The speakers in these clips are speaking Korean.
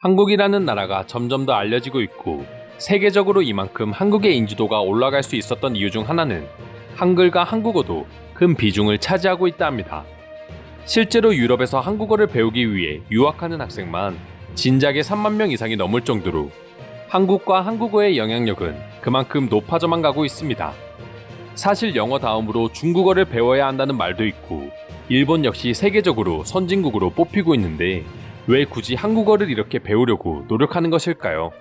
한국이라는 나라가 점점 더 알려지고 있고 세계적으로 이만큼 한국의 인지도가 올라갈 수 있었던 이유 중 하나는 한글과 한국어도 큰 비중을 차지하고 있다 합니다. 실제로 유럽에서 한국어를 배우기 위해 유학하는 학생만 진작에 3만 명 이상이 넘을 정도로 한국과 한국어의 영향력은 그만큼 높아져만 가고 있습니다. 사실 영어 다음으로 중국어를 배워야 한다는 말도 있고 일본 역시 세계적으로 선진국으로 뽑히고 있는데 왜 굳이 한국어를 이렇게 배우려고 노력하는 것일까요?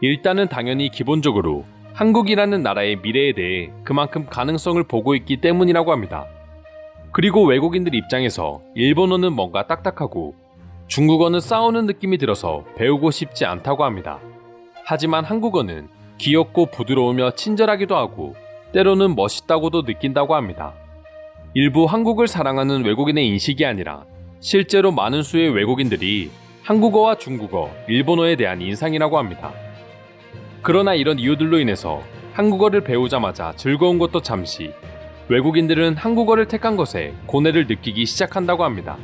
일단은 당연히 기본적으로 한국이라는 나라의 미래에 대해 그만큼 가능성을 보고 있기 때문이라고 합니다. 그리고 외국인들 입장에서 일본어는 뭔가 딱딱하고 중국어는 싸우는 느낌이 들어서 배우고 싶지 않다고 합니다. 하지만 한국어는 귀엽고 부드러우며 친절하기도 하고 때로는 멋있다고도 느낀다고 합니다. 일부 한국을 사랑하는 외국인의 인식이 아니라 실제로 많은 수의 외국인들이 한국어와 중국어, 일본어에 대한 인상이라고 합니다. 그러나 이런 이유들로 인해서 한국어를 배우자마자 즐거운 것도 잠시 외국인들은 한국어를 택한 것에 고뇌를 느끼기 시작한다고 합니다.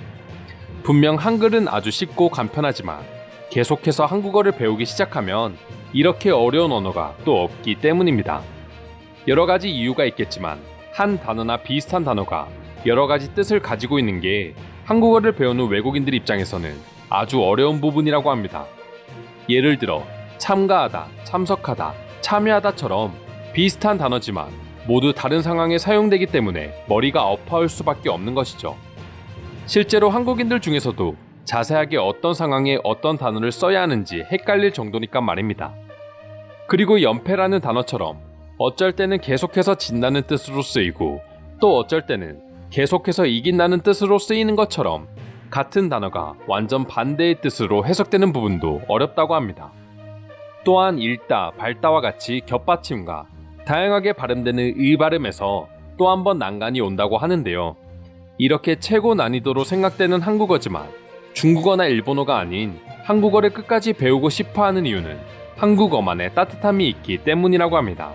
분명 한글은 아주 쉽고 간편하지만 계속해서 한국어를 배우기 시작하면 이렇게 어려운 언어가 또 없기 때문입니다. 여러 가지 이유가 있겠지만 한 단어나 비슷한 단어가 여러 가지 뜻을 가지고 있는 게 한국어를 배우는 외국인들 입장에서는 아주 어려운 부분이라고 합니다. 예를 들어 참가하다, 참석하다, 참여하다처럼 비슷한 단어지만 모두 다른 상황에 사용되기 때문에 머리가 아파올 수밖에 없는 것이죠. 실제로 한국인들 중에서도 자세하게 어떤 상황에 어떤 단어를 써야 하는지 헷갈릴 정도니까 말입니다. 그리고 연패라는 단어처럼 어쩔 때는 계속해서 진다는 뜻으로 쓰이고 또 어쩔 때는 계속해서 이긴다는 뜻으로 쓰이는 것처럼 같은 단어가 완전 반대의 뜻으로 해석되는 부분도 어렵다고 합니다. 또한 읽다, 밝다와 같이 겹받침과 다양하게 발음되는 의 발음에서 또 한 번 난간이 온다고 하는데요. 이렇게 최고 난이도로 생각되는 한국어지만 중국어나 일본어가 아닌 한국어를 끝까지 배우고 싶어 하는 이유는 한국어만의 따뜻함이 있기 때문이라고 합니다.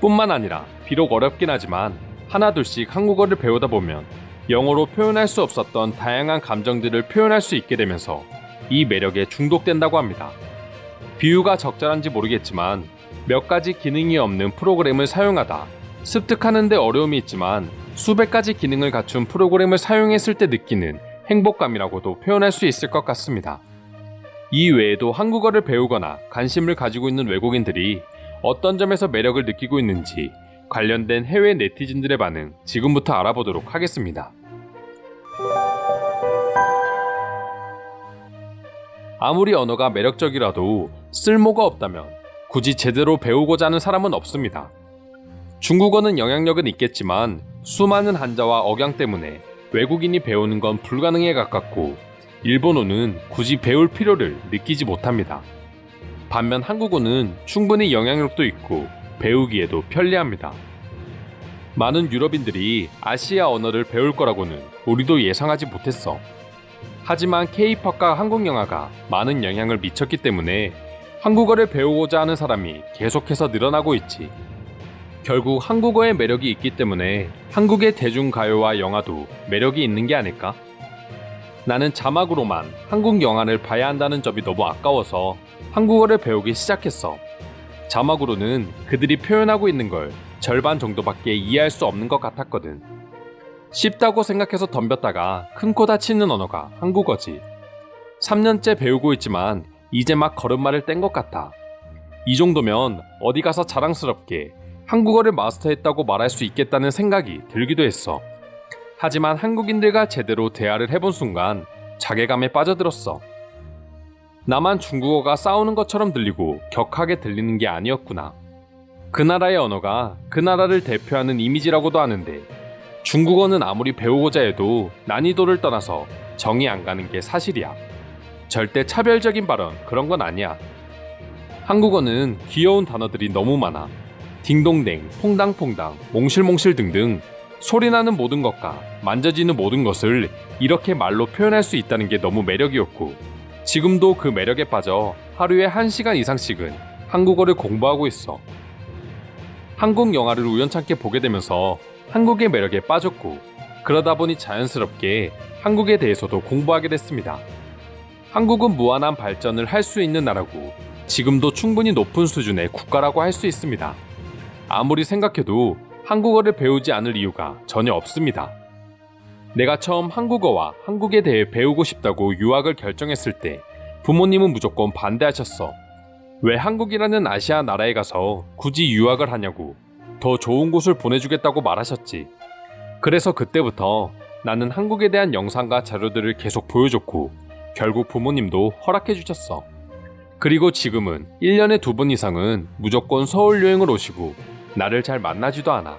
뿐만 아니라 비록 어렵긴 하지만 하나둘씩 한국어를 배우다 보면 영어로 표현할 수 없었던 다양한 감정들을 표현할 수 있게 되면서 이 매력에 중독된다고 합니다. 비유가 적절한지 모르겠지만 몇 가지 기능이 없는 프로그램을 사용하다 습득하는데 어려움이 있지만 수백 가지 기능을 갖춘 프로그램을 사용했을 때 느끼는 행복감이라고도 표현할 수 있을 것 같습니다. 이 외에도 한국어를 배우거나 관심을 가지고 있는 외국인들이 어떤 점에서 매력을 느끼고 있는지 관련된 해외 네티즌들의 반응 지금부터 알아보도록 하겠습니다. 아무리 언어가 매력적이라도 쓸모가 없다면 굳이 제대로 배우고자 하는 사람은 없습니다. 중국어는 영향력은 있겠지만 수많은 한자와 억양 때문에 외국인이 배우는 건 불가능에 가깝고 일본어는 굳이 배울 필요를 느끼지 못합니다. 반면 한국어는 충분히 영향력도 있고 배우기에도 편리합니다. 많은 유럽인들이 아시아 언어를 배울 거라고는 우리도 예상하지 못했어. 하지만 K-팝과 한국 영화가 많은 영향을 미쳤기 때문에 한국어를 배우고자 하는 사람이 계속해서 늘어나고 있지. 결국 한국어의 매력이 있기 때문에 한국의 대중가요와 영화도 매력이 있는 게 아닐까? 나는 자막으로만 한국 영화를 봐야 한다는 점이 너무 아까워서 한국어를 배우기 시작했어. 자막으로는 그들이 표현하고 있는 걸 절반 정도밖에 이해할 수 없는 것 같았거든. 쉽다고 생각해서 덤볐다가 큰 코 다치는 언어가 한국어지. 3년째 배우고 있지만 이제 막 걸음마를 뗀 것 같아. 이 정도면 어디 가서 자랑스럽게 한국어를 마스터했다고 말할 수 있겠다는 생각이 들기도 했어. 하지만 한국인들과 제대로 대화를 해본 순간 자괴감에 빠져들었어. 나만 중국어가 싸우는 것처럼 들리고 격하게 들리는 게 아니었구나. 그 나라의 언어가 그 나라를 대표하는 이미지라고도 하는데 중국어는 아무리 배우고자 해도 난이도를 떠나서 정이 안 가는 게 사실이야. 절대 차별적인 발언 그런 건 아니야. 한국어는 귀여운 단어들이 너무 많아. 딩동댕, 퐁당퐁당, 몽실몽실 등등 소리나는 모든 것과 만져지는 모든 것을 이렇게 말로 표현할 수 있다는 게 너무 매력이었고 지금도 그 매력에 빠져 하루에 1시간 이상씩은 한국어를 공부하고 있어. 한국 영화를 우연찮게 보게 되면서 한국의 매력에 빠졌고 그러다 보니 자연스럽게 한국에 대해서도 공부하게 됐습니다. 한국은 무한한 발전을 할 수 있는 나라고 지금도 충분히 높은 수준의 국가라고 할 수 있습니다. 아무리 생각해도 한국어를 배우지 않을 이유가 전혀 없습니다. 내가 처음 한국어와 한국에 대해 배우고 싶다고 유학을 결정했을 때 부모님은 무조건 반대하셨어. 왜 한국이라는 아시아 나라에 가서 굳이 유학을 하냐고 더 좋은 곳을 보내주겠다고 말하셨지. 그래서 그때부터 나는 한국에 대한 영상과 자료들을 계속 보여줬고 결국 부모님도 허락해 주셨어. 그리고 지금은 1년에 두 번 이상은 무조건 서울 여행을 오시고 나를 잘 만나지도 않아.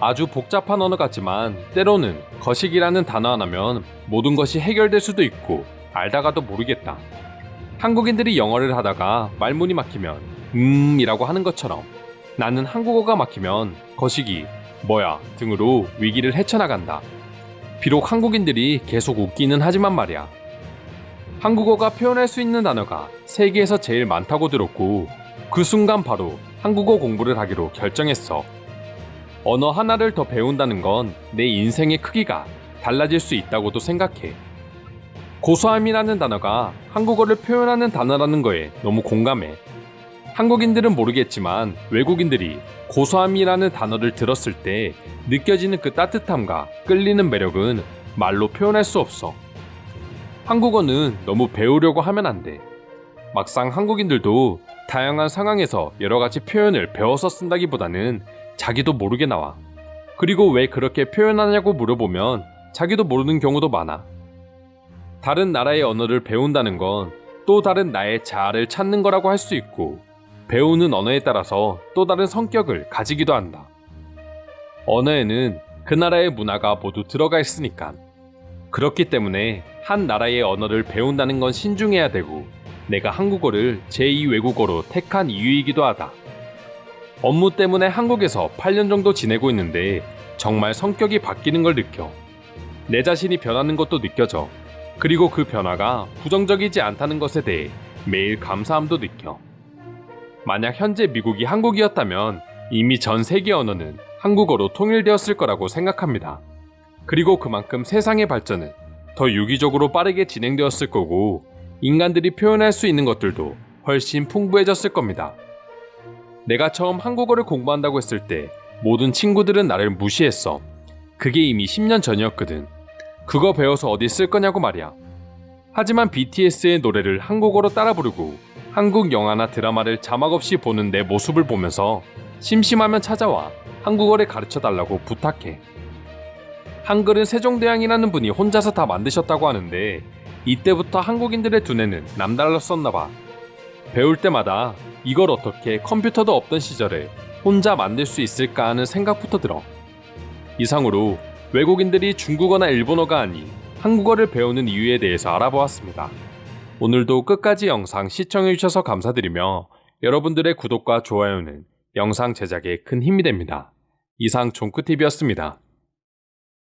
아주 복잡한 언어 같지만 때로는 거식이라는 단어 하나면 모든 것이 해결될 수도 있고 알다가도 모르겠다. 한국인들이 영어를 하다가 말문이 막히면 음이라고 하는 것처럼 나는 한국어가 막히면 거식이 뭐야 등으로 위기를 헤쳐나간다. 비록 한국인들이 계속 웃기는 하지만 말이야. 한국어가 표현할 수 있는 단어가 세계에서 제일 많다고 들었고 그 순간 바로 한국어 공부를 하기로 결정했어. 언어 하나를 더 배운다는 건 내 인생의 크기가 달라질 수 있다고도 생각해. 고소함이라는 단어가 한국어를 표현하는 단어라는 거에 너무 공감해. 한국인들은 모르겠지만 외국인들이 고소함이라는 단어를 들었을 때 느껴지는 그 따뜻함과 끌리는 매력은 말로 표현할 수 없어. 한국어는 너무 배우려고 하면 안 돼. 막상 한국인들도 다양한 상황에서 여러 가지 표현을 배워서 쓴다기보다는 자기도 모르게 나와. 그리고 왜 그렇게 표현하냐고 물어보면 자기도 모르는 경우도 많아. 다른 나라의 언어를 배운다는 건 또 다른 나의 자아를 찾는 거라고 할 수 있고 배우는 언어에 따라서 또 다른 성격을 가지기도 한다. 언어에는 그 나라의 문화가 모두 들어가 있으니까. 그렇기 때문에 한 나라의 언어를 배운다는 건 신중해야 되고 내가 한국어를 제2 외국어로 택한 이유이기도 하다. 업무 때문에 한국에서 8년 정도 지내고 있는데 정말 성격이 바뀌는 걸 느껴. 내 자신이 변하는 것도 느껴져. 그리고 그 변화가 부정적이지 않다는 것에 대해 매일 감사함도 느껴. 만약 현재 미국이 한국이었다면 이미 전 세계 언어는 한국어로 통일되었을 거라고 생각합니다. 그리고 그만큼 세상의 발전은 더 유기적으로 빠르게 진행되었을 거고 인간들이 표현할 수 있는 것들도 훨씬 풍부해졌을 겁니다. 내가 처음 한국어를 공부한다고 했을 때 모든 친구들은 나를 무시했어. 그게 이미 10년 전이었거든. 그거 배워서 어디 쓸 거냐고 말이야. 하지만 BTS의 노래를 한국어로 따라 부르고 한국 영화나 드라마를 자막 없이 보는 내 모습을 보면서 심심하면 찾아와 한국어를 가르쳐 달라고 부탁해. 한글은 세종대왕이라는 분이 혼자서 다 만드셨다고 하는데 이때부터 한국인들의 두뇌는 남달랐었나 봐. 배울 때마다 이걸 어떻게 컴퓨터도 없던 시절에 혼자 만들 수 있을까 하는 생각부터 들어. 이상으로 외국인들이 중국어나 일본어가 아닌 한국어를 배우는 이유에 대해서 알아보았습니다. 오늘도 끝까지 영상 시청해주셔서 감사드리며 여러분들의 구독과 좋아요는 영상 제작에 큰 힘이 됩니다. 이상 종크TV였습니다.